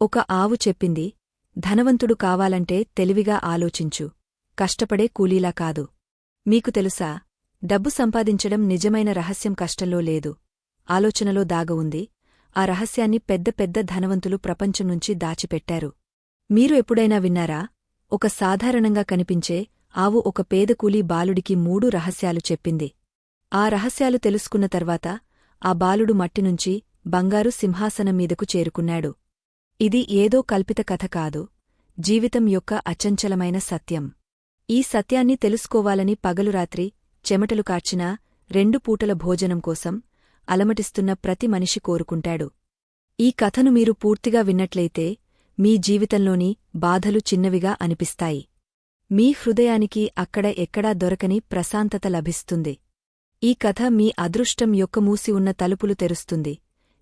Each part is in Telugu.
ఒక ఆవు చెప్పింది ధనవంతుడు కావాలంటే తెలివిగా ఆలోచించు. కష్టపడే కూలీలా కాదు. మీకు తెలుసా డబ్బు సంపాదించడం నిజమైన రహస్యం కష్టంలో లేదు. ఆలోచనలో దాగ ఉంది. ఆ రహస్యాన్ని పెద్ద పెద్ద ధనవంతులు ప్రపంచం నుంచి దాచిపెట్టారు. మీరు ఎప్పుడైనా విన్నారా? ఒక సాధారణంగా కనిపించే ఆవు ఒక పేద కూలీ బాలుడికి మూడు రహస్యాలు చెప్పింది. ఆ రహస్యాలు తెలుసుకున్న తర్వాత ఆ బాలుడు మట్టినుంచి బంగారు సింహాసనం మీదకు చేరుకున్నాడు. ఇది ఏదో కల్పిత కథ కాదు జీవితం యొక్క అచంచలమైన సత్యం. ఈ సత్యాన్ని తెలుసుకోవాలని పగలురాత్రి చెమటలు కార్చినా రెండు పూటల భోజనం కోసం అలమటిస్తున్న ప్రతి మనిషి కోరుకుంటాడు. ఈ కథను మీరు పూర్తిగా విన్నట్లయితే మీ జీవితంలోని బాధలు చిన్నవిగా అనిపిస్తాయి. మీ హృదయానికి అక్కడ ఎక్కడా దొరకని ప్రశాంతత లభిస్తుంది. ఈ కథ మీ అదృష్టం యొక్క మూసి ఉన్న తలుపులు తెరుస్తుంది.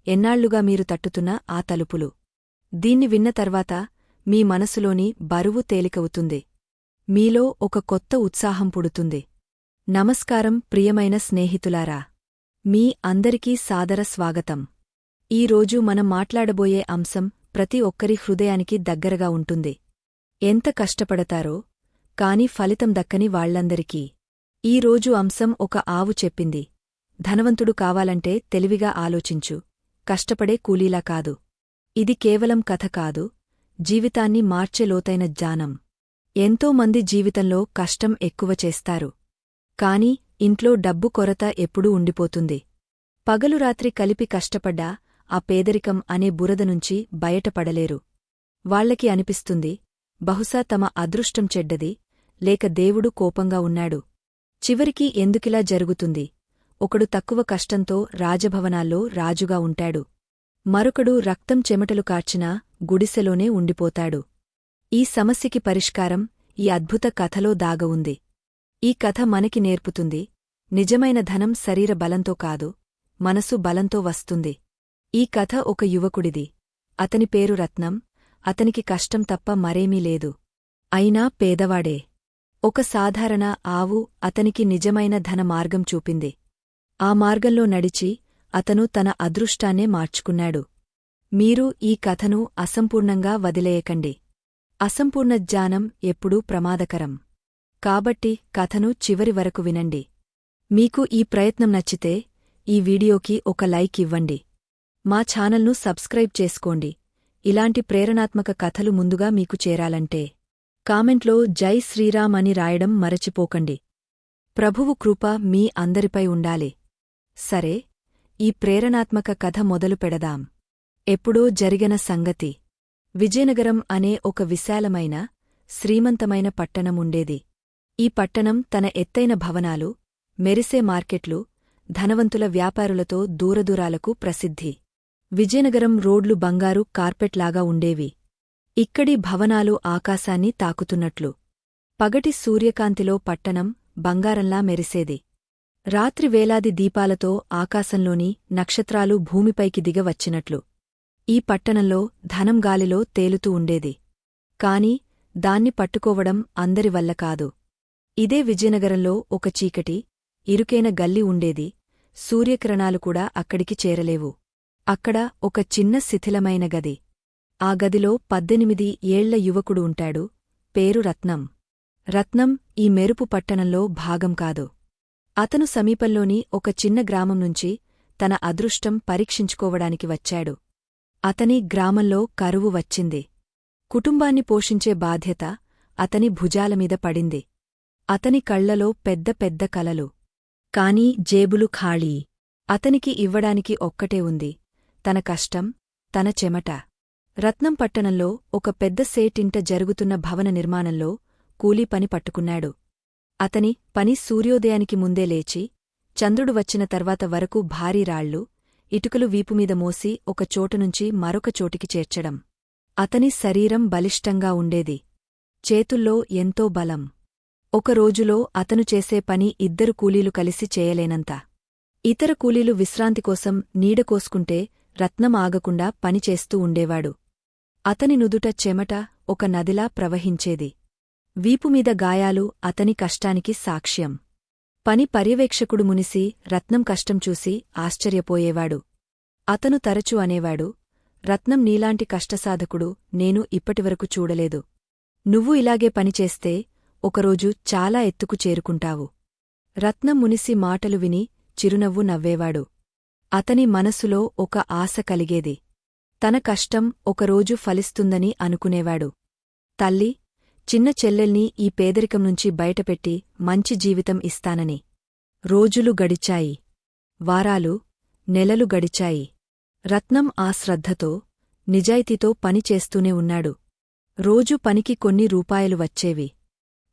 ఎన్నాళ్ళుగా మీరు తట్టుతున్న ఆ తలుపులు. దీన్ని విన్న తర్వాత మీ మనసులోని బరువు తేలికవుతుంది. మీలో ఒక కొత్త ఉత్సాహం పుడుతుంది. నమస్కారం ప్రియమైన స్నేహితులారా. మీ అందరికీ సాదర స్వాగతం. ఈరోజు మనం మాట్లాడబోయే అంశం ప్రతి ఒక్కరి హృదయానికి దగ్గరగా ఉంటుంది. ఎంత కష్టపడతారో కాని ఫలితం దక్కని వాళ్ళందరికీ ఈరోజు అంశం ఒక ఆవు చెప్పింది. ధనవంతుడు కావాలంటే తెలివిగా ఆలోచించు. కష్టపడే కూలీలా కాదు. ఇది కేవలం కథ కాదు జీవితాన్ని మార్చే లోతైన జ్ఞానం. ఎంతోమంది జీవితంలో కష్టం ఎక్కువ చేస్తారు. కాని ఇంట్లో డబ్బు కొరత ఎప్పుడూ ఉండిపోతుంది. పగలు రాత్రి కలిపి కష్టపడ్డా ఆ పేదరికం అనే బురద నుంచి బయటపడలేరు. వాళ్ళకి అనిపిస్తుంది బహుశా తమ అదృష్టం చెడ్డది లేక దేవుడు కోపంగా ఉన్నాడు. చివరికి ఎందుకిలా జరుగుతుంది? ఒకడు తక్కువ కష్టంతో రాజభవనాల్లో రాజుగా ఉంటాడు. మరొకడు రక్తం చెమటలు కార్చినా గుడిసెలోనే ఉండిపోతాడు. ఈ సమస్యకి పరిష్కారం ఈ అద్భుత కథలో దాగ ఉంది. ఈ కథ మనకి నేర్పుతుంది నిజమైన ధనం శరీర బలంతో కాదు మనసు బలంతో వస్తుంది. ఈ కథ ఒక యువకుడిది. అతని పేరు రత్నం అతనికి కష్టం తప్ప మరేమీ లేదు. అయినా పేదవాడే. ఒక సాధారణ ఆవు అతనికి నిజమైన ధన మార్గం చూపింది. ఆ మార్గంలో నడిచి అతను తన అదృష్టాన్నే మార్చుకున్నాడు. మీరు ఈ కథను అసంపూర్ణంగా వదిలేయకండి. అసంపూర్ణ జ్ఞానం ఎప్పుడూ ప్రమాదకరం. కాబట్టి కథను చివరి వరకు వినండి. మీకు ఈ ప్రయత్నం నచ్చితే ఈ వీడియోకి ఒక లైక్ ఇవ్వండి. మా ఛానల్ను సబ్స్క్రైబ్ చేసుకోండి. ఇలాంటి ప్రేరణాత్మక కథలు ముందుగా మీకు చేరాలంటే కామెంట్లో జై శ్రీరామ్ అని రాయడం మరచిపోకండి. ప్రభువు కృప మీ అందరిపై ఉండాలి. సరే? ఈ ప్రేరణాత్మక కథ మొదలు పెడదాం. ఎప్పుడో జరిగిన సంగతి. విజయనగరం అనే ఒక విశాలమైన శ్రీమంతమైన పట్టణముండేది ఈ పట్టణం తన ఎత్తైన భవనాలు మెరిసే మార్కెట్లు ధనవంతుల వ్యాపారులతో దూరదూరాలకు ప్రసిద్ధి. విజయనగరం రోడ్లు బంగారు కార్పెట్లాగా ఉండేవి. ఇక్కడి భవనాలు ఆకాశాన్ని తాకుతున్నట్లు. పగటి సూర్యకాంతిలో పట్టణం బంగారంలా మెరిసేది. రాత్రి వేలాది దీపాలతో ఆకాశంలోని నక్షత్రాలు భూమిపైకి దిగవచ్చినట్లు. ఈ పట్టణంలో ధనం గాలిలో తేలుతూ ఉండేది. కాని దాన్ని పట్టుకోవడం అందరివల్ల కాదు. ఇదే విజయనగరంలో ఒక చీకటి ఇరుకైన గల్లి ఉండేది. సూర్యకిరణాలు కూడా అక్కడికి చేరలేవు. అక్కడ ఒక చిన్న శిథిలమైన గది. ఆ గదిలో పద్దెనిమిది ఏళ్ళ యువకుడు ఉంటాడు. పేరు రత్నం. రత్నం ఈ మెరుపు పట్టణంలో భాగం కాదు. అతను సమీపంలోని ఒక చిన్న గ్రామం నుంచి తన అదృష్టం పరీక్షించుకోవడానికి వచ్చాడు. అతని గ్రామంలో కరువు వచ్చింది. కుటుంబాన్ని పోషించే బాధ్యత అతని భుజాలమీద పడింది. అతని కళ్ళలో పెద్ద పెద్ద కలలు. కాని జేబులు ఖాళీ. అతనికి ఇవ్వడానికి ఒక్కటే ఉంది. తన కష్టం తన చెమట. రత్నం పట్టణంలో ఒక పెద్ద సేటింట జరుగుతున్న భవన నిర్మాణంలో కూలీ పని పట్టుకున్నాడు. అతని పని సూర్యోదయానికి ముందే లేచి చంద్రుడు వచ్చిన తర్వాత వరకు భారీ రాళ్ళు ఇటుకలు వీపుమీద మోసి ఒక చోటునుంచి మరొక చోటికి చేర్చడం. అతని శరీరం బలిష్టంగా ఉండేది. చేతుల్లో ఎంతో బలం. ఒక రోజులో అతను చేసే పని ఇద్దరు కూలీలు కలిసి చేయలేనంత. ఇతర కూలీలు విశ్రాంతి కోసం నీడ కోసుకుంటే రత్నం ఆగకుండా పనిచేస్తూ ఉండేవాడు. అతని నుదుట చెమట ఒక నదిలా ప్రవహించేది. వీపుమీద గాయాలు అతని కష్టానికి సాక్ష్యం. పని పర్యవేక్షకుడు మునిసి రత్నం కష్టం చూసి ఆశ్చర్యపోయేవాడు. అతను తరచూ అనేవాడు రత్నం నీలాంటి కష్టసాధకుడు నేను ఇప్పటివరకు చూడలేదు. నువ్వు ఇలాగే పనిచేస్తే ఒకరోజు చాలా ఎత్తుకు చేరుకుంటావు రత్నం మునిసి మాటలు విని చిరునవ్వు నవ్వేవాడు. అతని మనసులో ఒక ఆశ కలిగేది. తన కష్టం ఒకరోజు ఫలిస్తుందని అనుకునేవాడు. తల్లి చిన్న చెల్లెల్ని ఈ పేదరికం నుంచి బయటపెట్టి మంచి జీవితం ఇస్తానని. రోజులు గడిచాయి. వారాలు నెలలు గడిచాయి. రత్నం ఆ శ్రద్ధతో నిజాయితీతో పని చేస్తూనే ఉన్నాడు. రోజు పనికి కొన్ని రూపాయలు వచ్చేవి.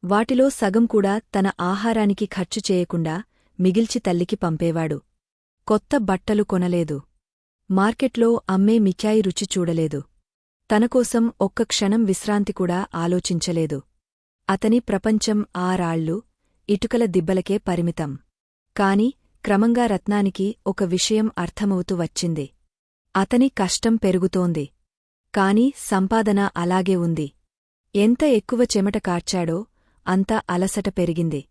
వాటిలో సగం కూడా తన ఆహారానికి ఖర్చు చేయకుండా మిగిల్చి తల్లికి పంపేవాడు. కొత్త బట్టలు కొనలేదు. మార్కెట్లో అమ్మే మిఠాయి రుచి చూడలేదు. తనకోసం ఒక్క క్షణం విశ్రాంతి కూడా ఆలోచించలేదు. అతని ప్రపంచం ఆ రాళ్ళు ఇటుకల దిబ్బలకే పరిమితం. కాని క్రమంగా రత్నానికి ఒక విషయం అర్థమవుతూ వచ్చింది. అతని కష్టం పెరుగుతోంది. కాని సంపాదన అలాగే ఉంది. ఎంత ఎక్కువ చెమట కార్చాడో అంత అలసట పెరిగింది.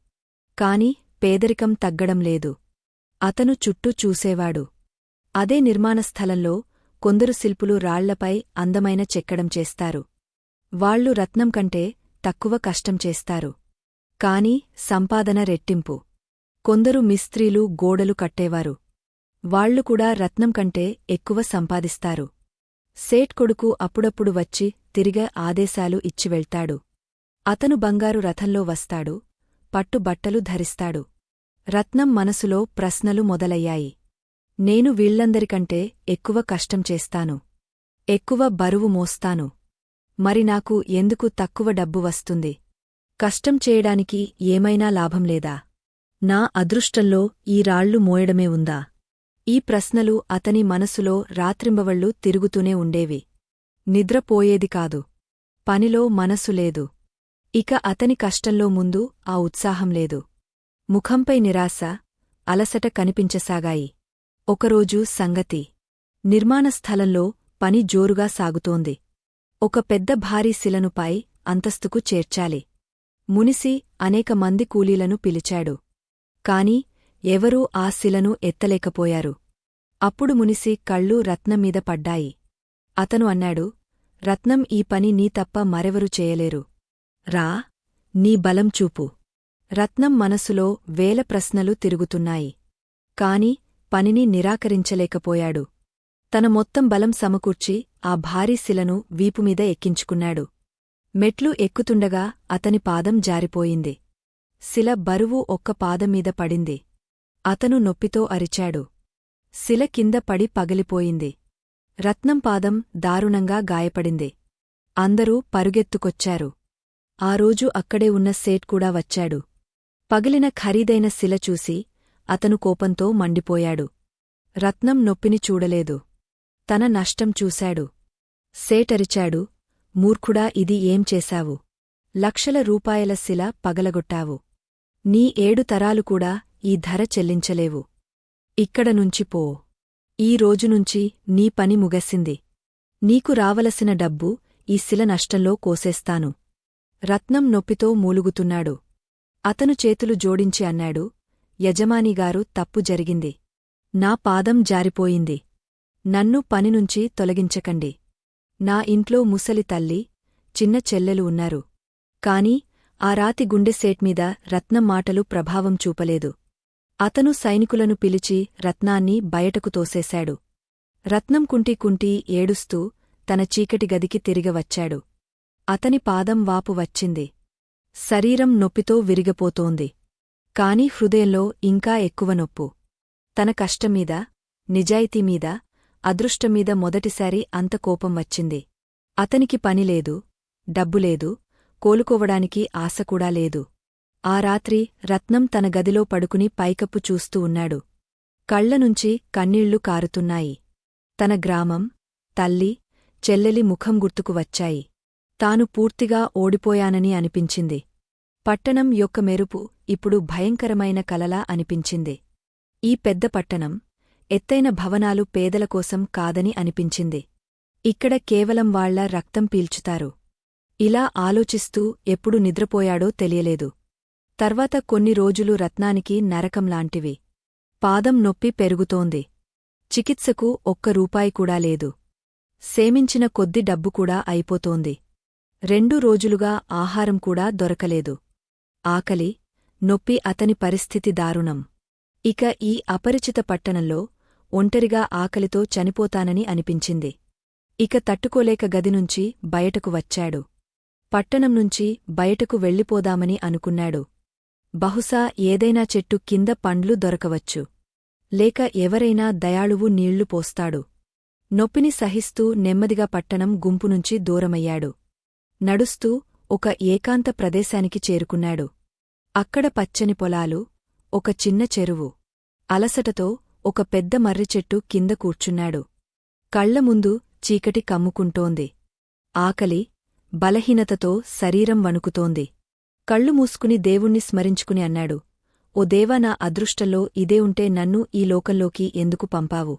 కాని పేదరికం తగ్గడం లేదు. అతను చుట్టూ చూసేవాడు. అదే నిర్మాణ స్థలంలో కొందరు శిల్పులు రాళ్ళపై అందమైన చెక్కడం చేస్తారు. వాళ్ళు రత్నం కంటే తక్కువ కష్టం చేస్తారు. కాని సంపాదన రెట్టింపు. కొందరు మిస్త్రీలు గోడలు కట్టేవారు. వాళ్ళు కూడా రత్నం కంటే ఎక్కువ సంపాదిస్తారు. సేట్ కొడుకు అప్పుడప్పుడు వచ్చి తిరిగే ఆదేశాలు ఇచ్చి వెళ్తాడు. అతను బంగారు రథంలో వస్తాడు. పట్టు బట్టలు ధరిస్తాడు. రత్నం మనసులో ప్రశ్నలు మొదలయ్యాయి. నేను వీళ్ళందరికంటే ఎక్కువ కష్టం చేస్తాను. ఎక్కువ బరువు మోస్తాను. మరి నాకు ఎందుకు తక్కువ డబ్బు వస్తుంది? కష్టం చేయడానికి ఏమైనా లాభం లేదా? నా అదృష్టంలో ఈ రాళ్ళు మోయడమే ఉందా? ఈ ప్రశ్నలు అతని మనసులో రాత్రింబవళ్ళు తిరుగుతూనే ఉండేవి. నిద్రపోయేది కాదు. పనిలో మనసు లేదు. ఇక అతని కష్టంలో ముందు ఆ ఉత్సాహం లేదు. ముఖంపై నిరాశ అలసట కనిపించసాగాయి. ఒకరోజు సంగతి. నిర్మాణ స్థలంలో పని జోరుగా సాగుతోంది. ఒక పెద్ద భారీ శిలనుపై అంతస్తుకు చేర్చాలి. మునిసి అనేక మంది కూలీలను పిలిచాడు. కాని ఎవరూ ఆ శిలను ఎత్తలేకపోయారు. అప్పుడు మునిసి కళ్ళు రత్నంమీద పడ్డాయి. అతను అన్నాడు రత్నం ఈ పని నీ తప్ప మరెవరు చేయలేరు. రా నీ బలం చూపు. రత్నం మనసులో వేల ప్రశ్నలు తిరుగుతున్నాయి. కాని పనిని నిరాకరించలేకపోయాడు. తన మొత్తం బలం సమకూర్చి ఆ భారీ శిలను వీపుమీద ఎక్కించుకున్నాడు. మెట్లు ఎక్కుతుండగా అతని పాదం జారిపోయింది. శిల బరువు ఒక్క పాదమీద పడింది. అతను నొప్పితో అరిచాడు. శిల కింద పడి పగిలిపోయింది. రత్నం పాదం దారుణంగా గాయపడింది. అందరూ పరుగెత్తుకొచ్చారు. ఆ రోజు అక్కడే ఉన్న సేట్ కూడా వచ్చాడు. పగిలిన ఖరీదైన శిల చూసి అతను కోపంతో మండిపోయాడు. రత్నం నొప్పిని చూడలేదు. తన నష్టం చూశాడు. సేటరిచాడు. మూర్ఖుడా ఇది ఏం చేశావు? లక్షల రూపాయల శిల పగలగొట్టావు. నీ ఏడు తరాలు కూడా ఈ ధర చెల్లించలేవు. ఇక్కడ నుంచి పో. ఈ రోజునుంచి నీ పని ముగసింది. నీకు రావలసిన డబ్బు ఈ శిల నష్టంలో కోసేస్తాను. రత్నం నొప్పితో మూలుగుతున్నాడు. అతను చేతులు జోడించి అన్నాడు. యజమానిగారు తప్పు జరిగింది. నా పాదం జారిపోయింది. నన్ను పనినుంచి తొలగించకండి. నా ఇంట్లో ముసలి తల్లి చిన్న చెల్లెలు ఉన్నారు. కాని ఆ రాతి గుండెసేట్మీద రత్నం మాటలు ప్రభావం చూపలేదు. అతను సైనికులను పిలిచి రత్నాన్ని బయటకు తోసేశాడు. రత్నం కుంటి కుంటి ఏడుస్తూ తన చీకటి గదికి తిరిగవచ్చాడు అతని పాదం వాపు వచ్చింది. శరీరం నొప్పితో విరిగపోతోంది. కాని హృదయంలో ఇంకా ఎక్కువ నొప్పు. తన కష్టమీద నిజాయితీమీద అదృష్టమీద మొదటిసారి అంత కోపం వచ్చింది. అతనికి పనిలేదు డబ్బులేదు కోలుకోవడానికి ఆశకూడా లేదు. ఆ రాత్రి రత్నం తన గదిలో పడుకుని పైకప్పు చూస్తూ ఉన్నాడు. కళ్ళనుంచి కన్నీళ్ళు కారుతున్నాయి. తన గ్రామం తల్లి చెల్లెలి ముఖం గుర్తుకు వచ్చాయి. తాను పూర్తిగా ఓడిపోయానని అనిపించింది. పట్టణం యొక్క మెరుపు ఇప్పుడు భయంకరమైన కలలా అనిపించింది. ఈ పెద్ద పట్టణం ఎత్తైన భవనాలు పేదల కోసం కాదని అనిపించింది. ఇక్కడ కేవలం వాళ్ళ రక్తం పీల్చుతారు. ఇలా ఆలోచిస్తూ ఎప్పుడు నిద్రపోయాడో తెలియలేదు. తర్వాత కొన్ని రోజులు రత్నానికి నరకంలాంటివి పాదం నొప్పి పెరుగుతోంది. చికిత్సకు ఒక్క రూపాయి కూడా లేదు. సేమించిన కొద్ది డబ్బు కూడా అయిపోతోంది. రెండు రోజులుగా ఆహారం కూడా దొరకలేదు. ఆకలి నొప్పి అతని పరిస్థితి దారుణం. ఇక ఈ అపరిచిత పట్టణంలో ఒంటరిగా ఆకలితో చనిపోతానని అనిపించింది. ఇక తట్టుకోలేక గదినుంచి బయటకు వచ్చాడు. పట్టణం నుంచి బయటకు వెళ్ళిపోదామని అనుకున్నాడు. బహుశా ఏదైనా చెట్టు కింద పండ్లు దొరకవచ్చు. లేక ఎవరైనా దయాళువు నీళ్ళు పోస్తాడు. నొప్పిని సహిస్తూ నెమ్మదిగా పట్టణం గుంపునుంచి దూరమయ్యాడు. నడుస్తూ ఒక ఏకాంత ప్రదేశానికి చేరుకున్నాడు. అక్కడ పచ్చని పొలాలు ఒక చిన్న చెరువు. అలసటతో ఒక పెద్ద మర్రిచెట్టు కింద కూర్చున్నాడు. కళ్ళ ముందు చీకటి కమ్ముకుంటోంది. ఆకలి బలహీనతతో శరీరం వణుకుతోంది. కళ్ళు మూసుకుని దేవుణ్ణి స్మరించుకుని అన్నాడు. ఓ దేవా నా అదృష్టంలో ఇదే ఉంటే నన్ను ఈ లోకంలోకి ఎందుకు పంపావు?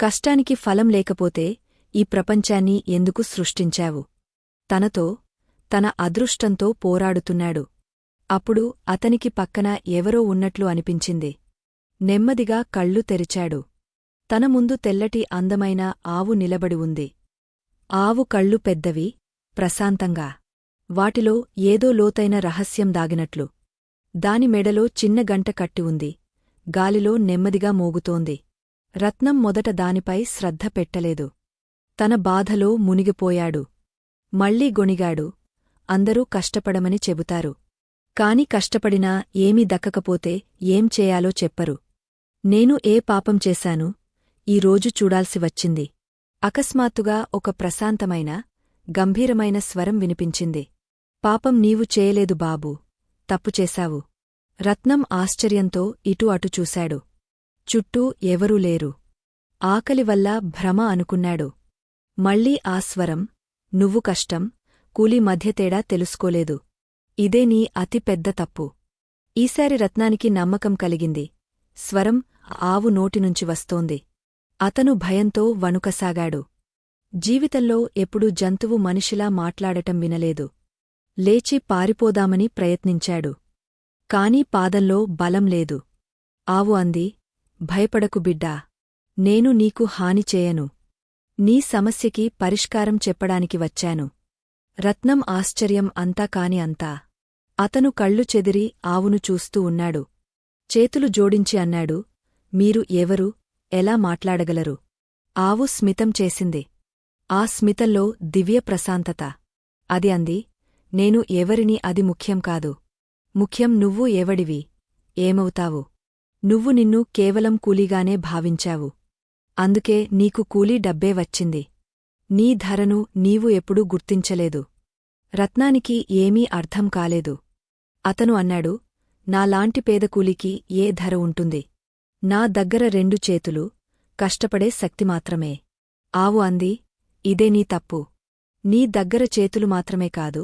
కష్టానికి ఫలం లేకపోతే ఈ ప్రపంచాన్ని ఎందుకు సృష్టించావు? తనతో తన అదృష్టంతో పోరాడుతున్నాడు. అప్పుడు అతనికి పక్కన ఎవరో ఉన్నట్లు అనిపించింది. నెమ్మదిగా కళ్ళు తెరిచాడు. తన ముందు తెల్లటి అందమైన ఆవు నిలబడి ఉంది. ఆవు కళ్ళు పెద్దవి ప్రశాంతంగా. వాటిలో ఏదో లోతైన రహస్యం దాగినట్లు. దాని మెడలో చిన్న గంట కట్టి ఉంది. గాలిలో నెమ్మదిగా మోగుతోంది. రత్నం మొదట దానిపై శ్రద్ధ పెట్టలేదు. తన బాధలో మునిగిపోయాడు. మళ్ళీ గొణిగాడు. అందరూ కష్టపడమని చెబుతారు. కాని కష్టపడినా ఏమీ దక్కకపోతే ఏం చేయాలో చెప్పరు. నేను ఏ పాపం చేశాను? ఈ రోజు చూడాల్సి వచ్చింది. అకస్మాత్తుగా ఒక ప్రశాంతమైన గంభీరమైన స్వరం వినిపించింది. పాపం నీవు చేయలేదు బాబూ. తప్పు చేశావు. రత్నం ఆశ్చర్యంతో ఇటు అటు చూశాడు. చుట్టూ ఎవరూ లేరు. ఆకలి వల్ల భ్రమ అనుకున్నాడు. మళ్ళీ ఆ స్వరం నువ్వు కష్టం కూలి మధ్య తేడా తెలుసుకోలేదు. ఇదే నీ అతి పెద్ద తప్పు. ఈసారి రత్నానికి నమ్మకం కలిగింది. స్వరం ఆవు నోటినుంచి వస్తోంది. అతను భయంతో వణుకసాగాడు. జీవితంలో ఎప్పుడూ జంతువు మనిషిలా మాట్లాడటం వినలేదు. లేచి పారిపోదామని ప్రయత్నించాడు. కాని పాదంలో బలం లేదు. ఆవు అంది భయపడకు బిడ్డా. నేను నీకు హాని చేయను. నీ సమస్యకి పరిష్కారం చెప్పడానికి వచ్చాను. రత్నం ఆశ్చర్యం అంతా కాని అంతా. అతను కళ్ళు చెదిరి ఆవును చూస్తూ ఉన్నాడు. చేతులు జోడించి అన్నాడు మీరు ఎవరు? ఎలా మాట్లాడగలరు? ఆవు స్మితం చేసింది. ఆ స్మితంలో దివ్య ప్రశాంతత. అది అంది నేను ఎవరిని అది ముఖ్యం కాదు. ముఖ్యం నువ్వు ఎవడివి? ఏమవుతావు? నువ్వు నిన్ను కేవలం కూలీగానే భావించావు. అందుకే నీకు కూలీ డబ్బే వచ్చింది. నీ ధరను నీవు ఎప్పుడూ గుర్తించలేదు. రత్నానికి ఏమీ అర్థం కాలేదు. అతను అన్నాడు నాలాంటి పేదకూలికి ఏ ధర ఉంటుంది? నా దగ్గర రెండు చేతులు కష్టపడే శక్తి మాత్రమే. ఆవు అంది ఇదే నీ తప్పు. నీ దగ్గర చేతులు మాత్రమే కాదు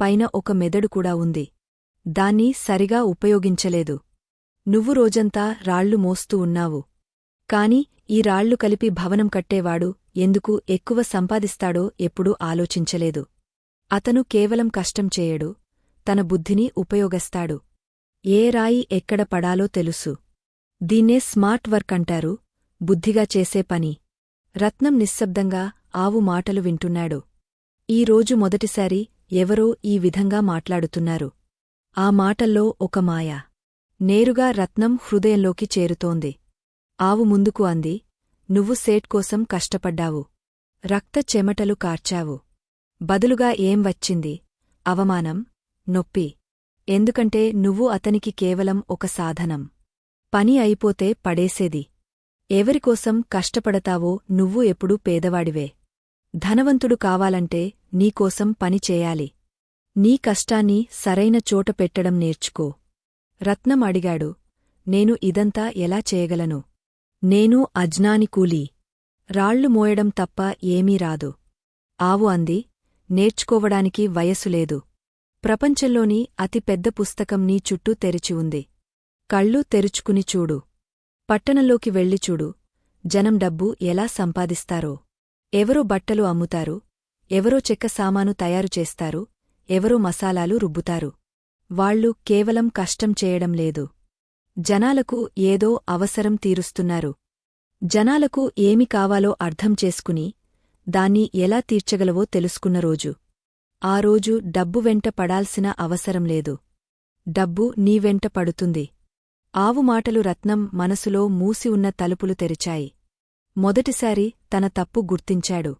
పైన ఒక మెదడు కూడా ఉంది. దాన్ని సరిగా ఉపయోగించలేదు. నువ్వు రోజంతా రాళ్ళు మోస్తూ ఉన్నావు. కాని ఈ రాళ్ళు కలిపి భవనం కట్టేవాడు ఎందుకు ఎక్కువ సంపాదిస్తాడో ఎప్పుడూ ఆలోచించలేదు. అతను కేవలం కష్టం చేయడు తన బుద్ధిని ఉపయోగస్తాడు. ఏ రాయి ఎక్కడ పడాలో తెలుసు. దీన్నే స్మార్ట్ వర్క్ అంటారు బుద్ధిగా చేసే పని. రత్నం నిశ్శబ్దంగా ఆవు మాటలు వింటున్నాడు. ఈరోజు మొదటిసారి ఎవరో ఈ విధంగా మాట్లాడుతున్నారు. ఆ మాటల్లో ఒక మాయ. నేరుగా రత్నం హృదయంలోకి చేరుతోంది. ఆవు ముందుకు అంది నువ్వు సేట్ కోసం కష్టపడ్డావు. రక్త చెమటలు కార్చావు. బదులుగా ఏం వచ్చింది? అవమానం. నొప్పి. ఎందుకంటే నువ్వు అతనికి కేవలం ఒక సాధనం. పని అయిపోతే పడేసేది. ఎవరికోసం కష్టపడతావో నువ్వు ఎప్పుడూ పేదవాడివే. ధనవంతుడు కావాలంటే నీకోసం పని చేయాలి. నీ కష్టాన్ని సరైన చోట పెట్టడం నేర్చుకో. రత్నం అడిగాడు. నేను ఇదంతా ఎలా చేయగలను? నేను అజ్ఞాని కూలీ. రాళ్ళు మోయడం తప్ప ఏమీ రాదు. ఆవు అంది. నేర్చుకోవడానికి వయసులేదు ప్రపంచంలోని అతి పెద్ద పుస్తకం నీ చుట్టూ తెరిచి ఉంది. కళ్ళు తెరుచుకుని చూడు. పట్టణంలోకి వెళ్ళి చూడు. జనం డబ్బు ఎలా సంపాదిస్తారో. ఎవరో బట్టలు అమ్ముతారు. ఎవరో చెక్క సామాను తయారు చేస్తారు. ఎవరో మసాలాలు రుబ్బుతారు. వాళ్ళు కేవలం కష్టం చేయడం లేదు. జనాలకు ఏదో అవసరం తీరుస్తున్నారు. జనాలకు ఏమి కావాలో అర్థం చేసుకుని దాన్ని ఎలా తీర్చగలవో తెలుసుకున్న రోజు. ఆ రోజు డబ్బు వెంట పడాల్సిన అవసరం లేదు. డబ్బు నీ వెంట పడుతుంది. ఆవు మాటలు రత్నం మనసులో మూసి ఉన్న తలుపులు తెరిచాయి. మొదటిసారి తన తప్పు గుర్తించాడు.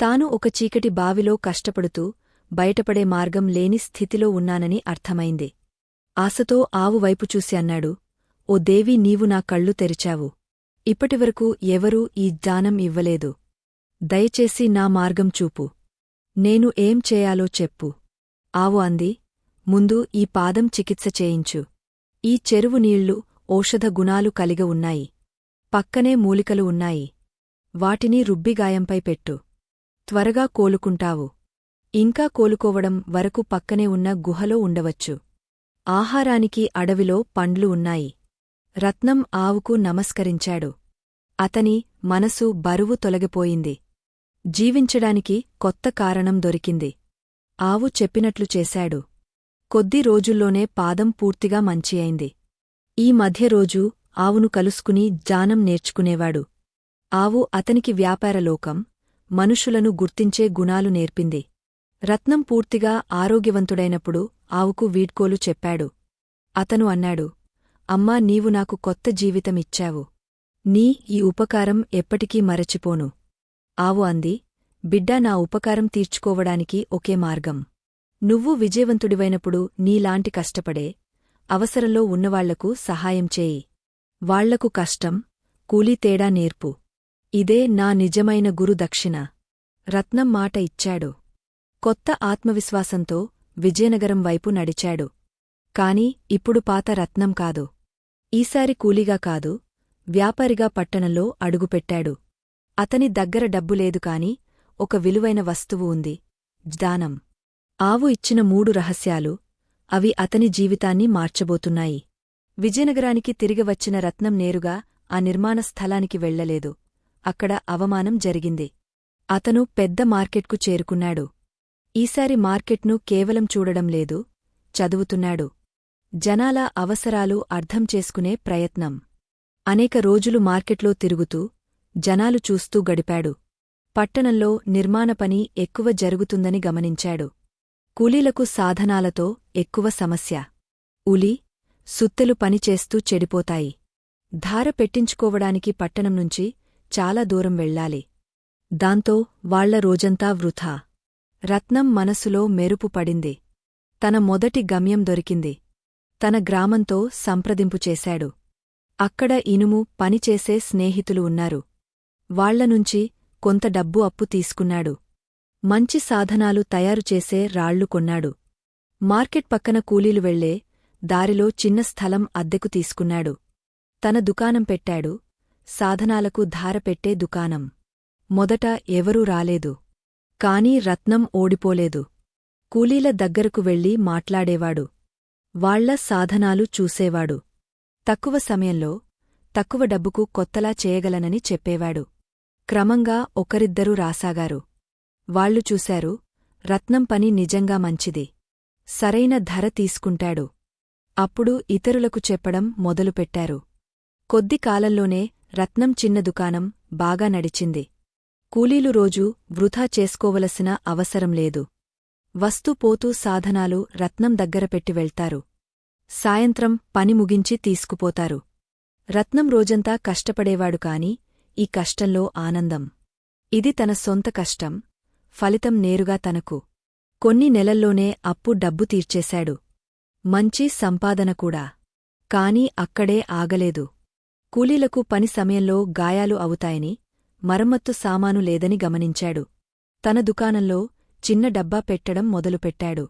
తాను ఒక చీకటి బావిలో కష్టపడుతూ బయటపడే మార్గం లేని స్థితిలో ఉన్నానని అర్థమైంది. ఆశతో ఆవు వైపు చూసి అన్నాడు ఓ దేవి నీవు నా కళ్ళు తెరిచావు. ఇప్పటివరకు ఎవరూ ఈ జ్ఞానం ఇవ్వలేదు. దయచేసి నా మార్గం చూపు. నేను ఏం చేయాలో చెప్పు. ఆవు అంది ముందు ఈ పాదం చికిత్స చేయించు. ఈ చెరువు నీళ్ళు ఔషధ గుణాలు కలిగ ఉన్నాయి. పక్కనే మూలికలు ఉన్నాయి. వాటిని రుబ్బిగాయంపై పెట్టు. త్వరగా కోలుకుంటావు. ఇంకా కోలుకోవడం వరకు పక్కనే ఉన్న గుహలో ఉండవచ్చు. ఆహారానికి అడవిలో పండ్లు ఉన్నాయి. రత్నం ఆవుకు నమస్కరించాడు. అతని మనసు బరువు తొలగిపోయింది. జీవించడానికి కొత్త కారణం దొరికింది. ఆవు చెప్పినట్లు చేశాడు. కొద్ది రోజుల్లోనే పాదం పూర్తిగా మంచి అయింది. ఈ మధ్య రోజు ఆవును కలుసుకుని జానం నేర్చుకునేవాడు. ఆవు అతనికి వ్యాపారలోకం మనుషులను గుర్తించే గుణాలు నేర్పింది. రత్నం పూర్తిగా ఆరోగ్యవంతుడైనప్పుడు ఆవుకు వీడ్కోలు చెప్పాడు. అతను అన్నాడు అమ్మా నీవు నాకు కొత్త జీవితమిచ్చావు. నీ ఈ ఉపకారం ఎప్పటికీ మరచిపోను. ఆవు అంది బిడ్డా నా ఉపకారం తీర్చుకోవడానికి ఒకే మార్గం. నువ్వు విజయవంతుడివైనప్పుడు నీలాంటి కష్టపడే అవసరంలో ఉన్నవాళ్ళకు సహాయం చేయి. వాళ్ళకు కష్టం కూలీ తేడా నేర్పు. ఇదే నా నిజమైన గురు దక్షిణ. రత్నం మాట ఇచ్చాడు. కొత్త ఆత్మవిశ్వాసంతో విజయనగరం వైపు నడిచాడు. కాని ఇప్పుడు పాత రత్నం కాదు. ఈసారి కూలీగా కాదు వ్యాపారిగా పట్టణంలో అడుగుపెట్టాడు. అతని దగ్గర డబ్బు లేదు కాని ఒక విలువైన వస్తువు ఉంది. జ్ఞానం ఆవు ఇచ్చిన మూడు రహస్యాలు అవి అతని జీవితాన్ని మార్చబోతున్నాయి. విజయనగరానికి తిరిగి వచ్చిన రత్నం నేరుగా ఆ నిర్మాణ స్థలానికి వెళ్ళలేదు అక్కడ అవమానం జరిగింది. అతను పెద్ద మార్కెట్కు చేరుకున్నాడు. ఈసారి మార్కెట్ను కేవలం చూడడం లేదు చదువుతున్నాడు. జనాల అవసరాలు అర్థం చేసుకునే ప్రయత్నం. అనేక రోజులు మార్కెట్లో తిరుగుతూ జనాలు చూస్తూ గడిపాడు. పట్టణంలో నిర్మాణ పని ఎక్కువ జరుగుతుందని గమనించాడు. కూలీలకు సాధనాలతో ఎక్కువ సమస్య. ఉలి సుత్తెలు పనిచేస్తూ చెడిపోతాయి. ధార పెట్టించుకోవడానికి పట్టణం నుంచి చాలా దూరం వెళ్ళాలి. దాంతో వాళ్ళ రోజంతా వృథా రత్నం మనసులో మెరుపు పడింది. తన మొదటి గమ్యం దొరికింది. తన గ్రామంతో సంప్రదింపు చేశాడు. అక్కడ ఇనుము పనిచేసే స్నేహితులు ఉన్నారు. వాళ్ళనుంచి కొంత డబ్బు అప్పు తీసుకున్నాడు. మంచి సాధనాలు తయారుచేసే రాళ్ళు కొన్నాడు. మార్కెట్ పక్కన కూలీలు వెళ్ళే దారిలో చిన్న స్థలం అద్దెకు తీసుకున్నాడు. తన దుకాణం పెట్టాడు. సాధనాలకు ధారపెట్టే దుకాణం. మొదట ఎవరూ రాలేదు. కాని రత్నం ఓడిపోలేదు. కూలీల దగ్గరకు వెళ్ళి మాట్లాడేవాడు. వాళ్ళ సాధనాలు చూసేవాడు. తక్కువ సమయంలో తక్కువ డబ్బుకు కొత్తలా చేయగలనని చెప్పేవాడు. క్రమంగా ఒకరిద్దరూ రాసాగారు. వాళ్ళు చూశారు రత్నం పని నిజంగా మంచిది. సరైన ధర తీసుకుంటాడు. అప్పుడు ఇతరులకు చెప్పడం మొదలుపెట్టారు. కొద్ది కాలంలోనే రత్నం చిన్న దుకాణం బాగా నడిచింది. కూలీలు రోజూ వృథా చేసుకోవలసిన అవసరం లేదు. వస్తూ పోతూ సాధనాలు రత్నం దగ్గర పెట్టి వెళ్తారు. సాయంత్రం పని ముగించి తీసుకుపోతారు. రత్నం రోజంతా కష్టపడేవాడు కాని ఈ కష్టంలో ఆనందం. ఇది తన సొంత కష్టం ఫలితం నేరుగా తనకు. కొన్ని నెలల్లోనే అప్పు డబ్బు తీర్చేశాడు. మంచి సంపాదన కూడా. కాని అక్కడే ఆగలేదు. కూలీలకు పని సమయంలో గాయాలు అవుతాయని మరమ్మత్తు సామాను లేదని గమనించాడు. తన దుకాణంలో చిన్న డబ్బా పెట్టడం మొదలుపెట్టాడు.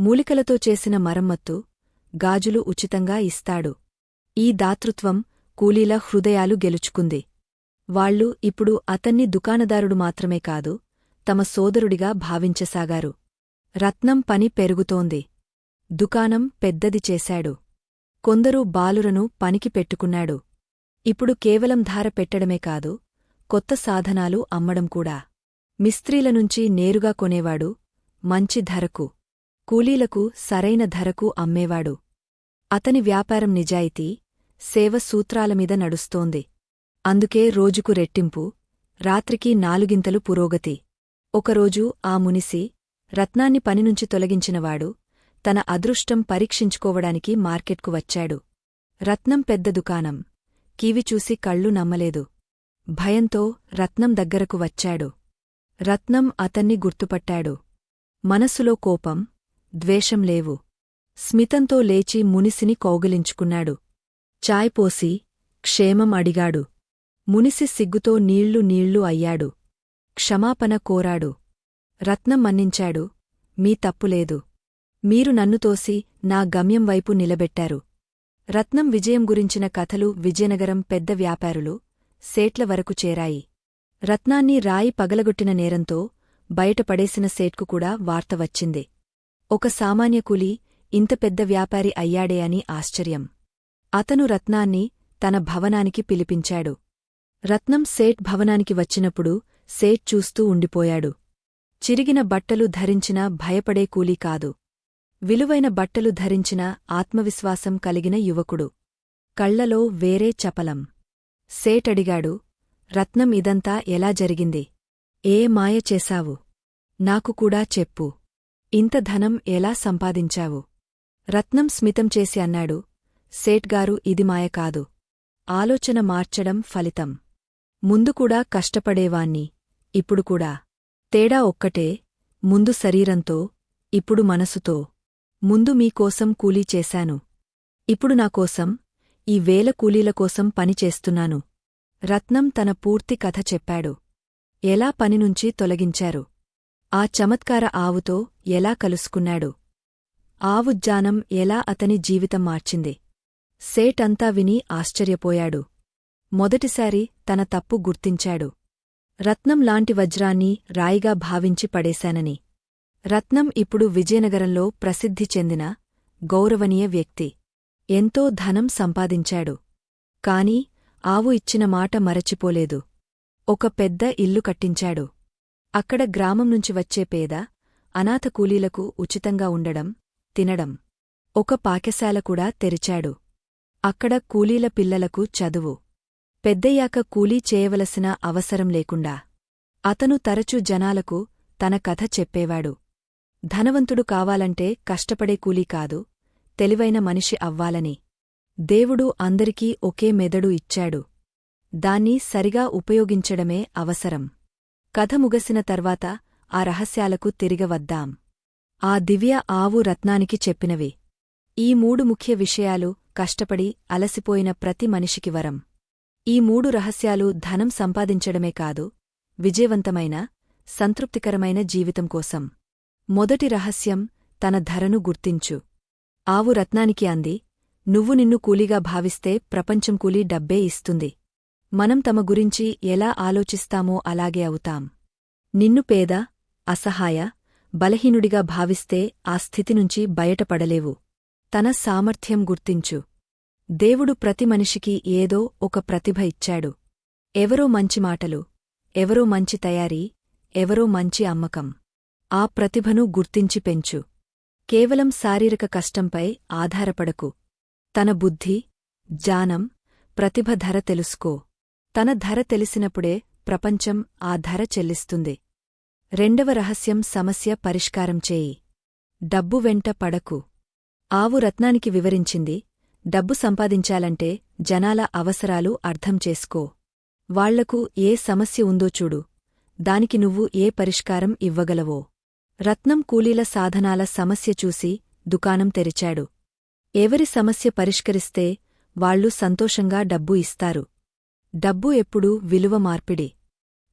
మూలికలతో చేసిన మరమ్మత్తు గాజులు ఉచితంగా ఇస్తాడు. ఈ దాతృత్వం కూలీల హృదయాలు గెలుచుకుంది. వాళ్ళు ఇప్పుడు అతన్ని దుకాణదారుడు మాత్రమే కాదు తమ సోదరుడిగా భావించసాగారు. రత్నం పని పెరుగుతోంది. దుకాణం పెద్దది చేశాడు. కొందరు బాలురను పనికి పెట్టుకున్నాడు. ఇప్పుడు కేవలం ధార పెట్టడమే కాదు కొత్త సాధనాలు అమ్మడం కూడా. మిస్త్రీలనుంచి నేరుగా కొనేవాడు మంచి ధరకు. కూలీలకు సరైన ధరకు అమ్మేవాడు. అతని వ్యాపారం నిజాయితీ సేవ సూత్రాలమీద నడుస్తోంది. అందుకే రోజుకు రెట్టింపు రాత్రికి నాలుగింతలు పురోగతి. ఒకరోజు ఆ మునిసి రత్నాన్ని పనినుంచి తొలగించినవాడు తన అదృష్టం పరీక్షించుకోవడానికి మార్కెట్కు వచ్చాడు. రత్నం పెద్ద దుకాణం కీవి చూసి కళ్ళు నమ్మలేదు. భయంతో రత్నం దగ్గరకు వచ్చాడు. రత్నం అతన్ని గుర్తుపట్టాడు. మనసులో కోపం ద్వేషం లేవు. స్మితంతో లేచి మునిసిని కౌగిలించుకున్నాడు. చాయ్ పోసి క్షేమం అడిగాడు. మునిసి సిగ్గుతో నీళ్ళు నీళ్ళు అయ్యాడు. క్షమాపణ కోరాడు. రత్నం మన్నించాడు. మీ తప్పులేదు మీరు నన్ను తోసి నా గమ్యం వైపు నిలబెట్టారు. రత్నం విజయం గురించిన కథలు విజయనగరం పెద్ద వ్యాపారులు సేట్ల వరకు చేరాయి. రత్నాన్ని రాయి పగలగొట్టిన నేరంతో బయటపడేసిన సేట్కు కూడా వార్త వచ్చింది. ఒక సామాన్య కూలి ఇంత పెద్ద వ్యాపారి అయ్యాడే అని ఆశ్చర్యం. అతను రత్నాన్ని తన భవనానికి పిలిపించాడు. రత్నం సేట్ భవనానికి వచ్చినప్పుడు సేట్ చూస్తూ ఉండిపోయాడు. చిరిగిన బట్టలు ధరించిన భయపడే కూలీ కాదు. విలువైన బట్టలు ధరించిన ఆత్మవిశ్వాసం కలిగిన యువకుడు. కళ్ళలో వేరే చపలం. సేటడిగాడు రత్నం ఇదంతా ఎలా జరిగింది? ఏ మాయ చేశావు? నాకు కూడా చెప్పు. ఇంత ధనం ఎలా సంపాదించావు? రత్నం స్మితం చేసి అన్నాడు సేట్గారు ఇది మాయ కాదు. ఆలోచన మార్చడం ఫలితం. ముందు కూడా కష్టపడేవాణ్ణి ఇప్పుడు కూడా. తేడా ఒక్కటే ముందు శరీరంతో ఇప్పుడు మనసుతో. ముందు మీకోసం కూలీ చేశాను. ఇప్పుడు నాకోసం ఈ వేల కూలీల కోసం పనిచేస్తున్నాను రత్నం తన పూర్తి కథ చెప్పాడు. ఎలా పనినుంచి తొలగించారు? ఆ చమత్కార ఆవుతో ఎలా కలుసుకున్నాడు? ఆవుజ్జానం ఎలా అతని జీవితం మార్చింది? సేటంతా విని ఆశ్చర్యపోయాడు. మొదటిసారి తన తప్పు గుర్తించాడు. రత్నం లాంటి వజ్రాన్ని రాయిగా భావించి పడేశానని. రత్నం ఇప్పుడు విజయనగరంలో ప్రసిద్ధి చెందిన గౌరవనీయ వ్యక్తి. ఎంతో ధనం సంపాదించాడు. కాని ఆవు ఇచ్చిన మాట మరచిపోలేదు. ఒక పెద్ద ఇల్లు కట్టించాడు. అక్కడ గ్రామం నుంచి వచ్చే పేద అనాథ కూలీలకు ఉచితంగా ఉండడం తినడం. ఒక పాకశాల కూడా తెరిచాడు. అక్కడ కూలీల పిల్లలకు చదువు. పెద్దయ్యాక కూలీ చేయవలసిన అవసరం లేకుండా. అతను తరచూ జనాలకు తన కథ చెప్పేవాడు. ధనవంతుడు కావాలంటే కష్టపడే కూలీ కాదు తెలివైన మనిషి అవ్వాలని. దేవుడు అందరికీ ఒకే మెదడు ఇచ్చాడు. దాన్ని సరిగా ఉపయోగించడమే అవసరం. కథ ముగసిన తర్వాత ఆ రహస్యాలకు తిరిగవద్దాం. ఆ దివ్య ఆవు రత్నానికి చెప్పినవి. ఈ మూడు ముఖ్య విషయాలు కష్టపడి అలసిపోయిన ప్రతి మనిషికి వరం. ఈ మూడు రహస్యాలు ధనం సంపాదించడమే కాదు విజయవంతమైన సంతృప్తికరమైన జీవితం కోసం. మొదటి రహస్యం తన ధరను గుర్తించు. ఆవు రత్నానికి అంది నువ్వు నిన్ను కూలీగా భావిస్తే ప్రపంచం కూలీ డబ్బే ఇస్తుంది. మనం తమ గురించి ఎలా ఆలోచిస్తామో అలాగే అవుతాం. నిన్ను పేద అసహాయ బలహీనుడిగా భావిస్తే ఆ స్థితి నుంచి బయటపడలేవు. తన సామర్థ్యం గుర్తించు. దేవుడు ప్రతి మనిషికి ఏదో ఒక ప్రతిభ ఇచ్చాడు. ఎవరో మంచి మాటలు ఎవరో మంచి తయారీ ఎవరో మంచి అమ్మకం. ఆ ప్రతిభను గుర్తించి పెంచు. కేవలం శారీరక కష్టంపై ఆధారపడకు. తన బుద్ధి జానం ప్రతిభ ధర తెలుసుకో. తన ధర తెలిసినప్పుడే ప్రపంచం ఆ ధర చెల్లిస్తుంది. రెండవ రహస్యం సమస్య పరిష్కారం చేయి. డబ్బు వెంట పడకు. ఆవు రత్నానికి వివరించింది డబ్బు సంపాదించాలంటే జనాల అవసరాలు అర్థం చేసుకో. వాళ్ళకు ఏ సమస్య ఉందో చూడు. దానికి నువ్వు ఏ పరిష్కారం ఇవ్వగలవో. రత్నం కూలీల సాధనాల సమస్య చూసి దుకాణం తెరిచాడు. ఎవరి సమస్య పరిష్కరిస్తే వాళ్ళు సంతోషంగా డబ్బు ఇస్తారు. డబ్బు ఎప్పుడూ విలువ మార్పిడి.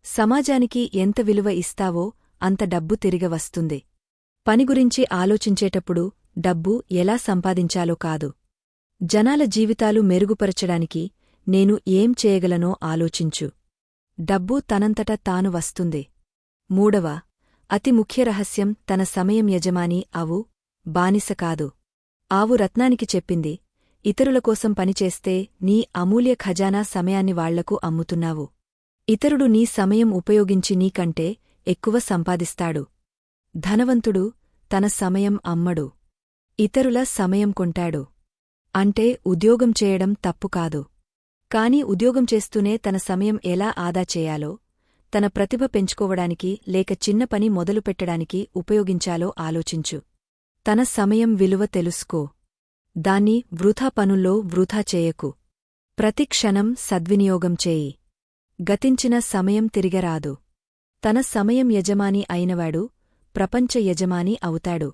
సమాజానికి ఎంత విలువ ఇస్తావో అంత డబ్బు తిరిగ వస్తుంది. పని గురించి ఆలోచించేటప్పుడు డబ్బు ఎలా సంపాదించాలో కాదు. జనాల జీవితాలు మెరుగుపరచడానికి నేను ఏం చేయగలనో ఆలోచించు. డబ్బు తనంతట తాను వస్తుంది. మూడవ అతి ముఖ్య రహస్యం తన సమయం యజమాని అవు బానిస కాదు. ఆవు రత్నానికి చెప్పింది ఇతరుల కోసం పనిచేస్తే నీ అమూల్య ఖజానా సమయాన్ని వాళ్ళకు అమ్ముతున్నావు. ఇతరుడు నీ సమయం ఉపయోగించి నీకంటే ఎక్కువ సంపాదిస్తాడు. ధనవంతుడు తన సమయం అమ్మడు. ఇతరుల సమయం కొంటాడు. అంటే ఉద్యోగం చేయడం తప్పు కాదు. కాని ఉద్యోగం చేస్తూనే తన సమయం ఎలా ఆదా చేయాలో తన ప్రతిభ పెంచుకోవడానికి లేక చిన్న పని మొదలుపెట్టడానికి ఉపయోగించాలో ఆలోచించు. తన సమయం విలువ తెలుసుకో. దాన్ని వృథా పనుల్లో వృథా చేయకు. ప్రతి క్షణం సద్వినియోగం చేయి. గతించిన సమయం తిరిగరాదు. తన సమయం యజమాని అయినవాడు ప్రపంచ యజమాని అవుతాడు.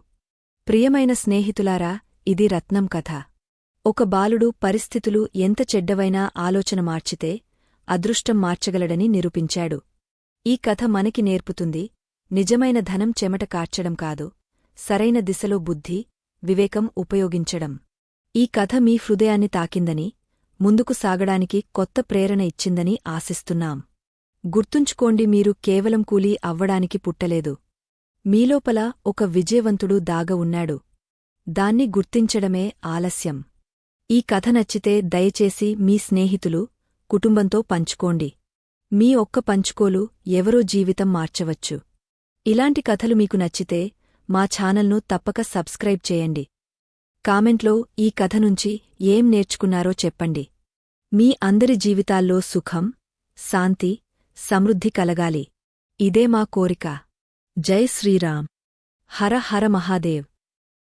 ప్రియమైన స్నేహితులారా ఇది రత్నం కథ. ఒక బాలుడు పరిస్థితులు ఎంత చెడ్డవైనా ఆలోచన మార్చితే అదృష్టం మార్చగలడని నిరూపించాడు. ఈ కథ మనకి నేర్పుతుంది నిజమైన ధనం చెమట కార్చడం కాదు సరైన దిశలో బుద్ధి వివేకం ఉపయోగించడం. ఈ కథ మీ హృదయాన్ని తాకిందని ముందుకు సాగడానికి కొత్త ప్రేరణ ఇచ్చిందని ఆశిస్తున్నాం. గుర్తుంచుకోండి మీరు కేవలం కూలీ అవ్వడానికి పుట్టలేదు. మీలోపల ఒక విజయవంతుడు దాగ ఉన్నాడు. దాన్ని గుర్తించడమే ఆలస్యం. ఈ కథ నచ్చితే దయచేసి మీ స్నేహితులు కుటుంబంతో పంచుకోండి. మీ ఒక్క పంచుకోలు ఎవరో జీవితం మార్చవచ్చు. ఇలాంటి కథలు మీకు నచ్చితే మా ఛానల్ను తప్పక సబ్స్క్రైబ్ చేయండి. కామెంట్లో ఈ కథ నుంచి ఏం నేర్చుకున్నారో చెప్పండి. మీ అందరి జీవితాల్లో సుఖం శాంతి సమృద్ధి కలగాలి. ఇదే మా కోరిక. జై శ్రీరామ్. హర హర మహాదేవ్.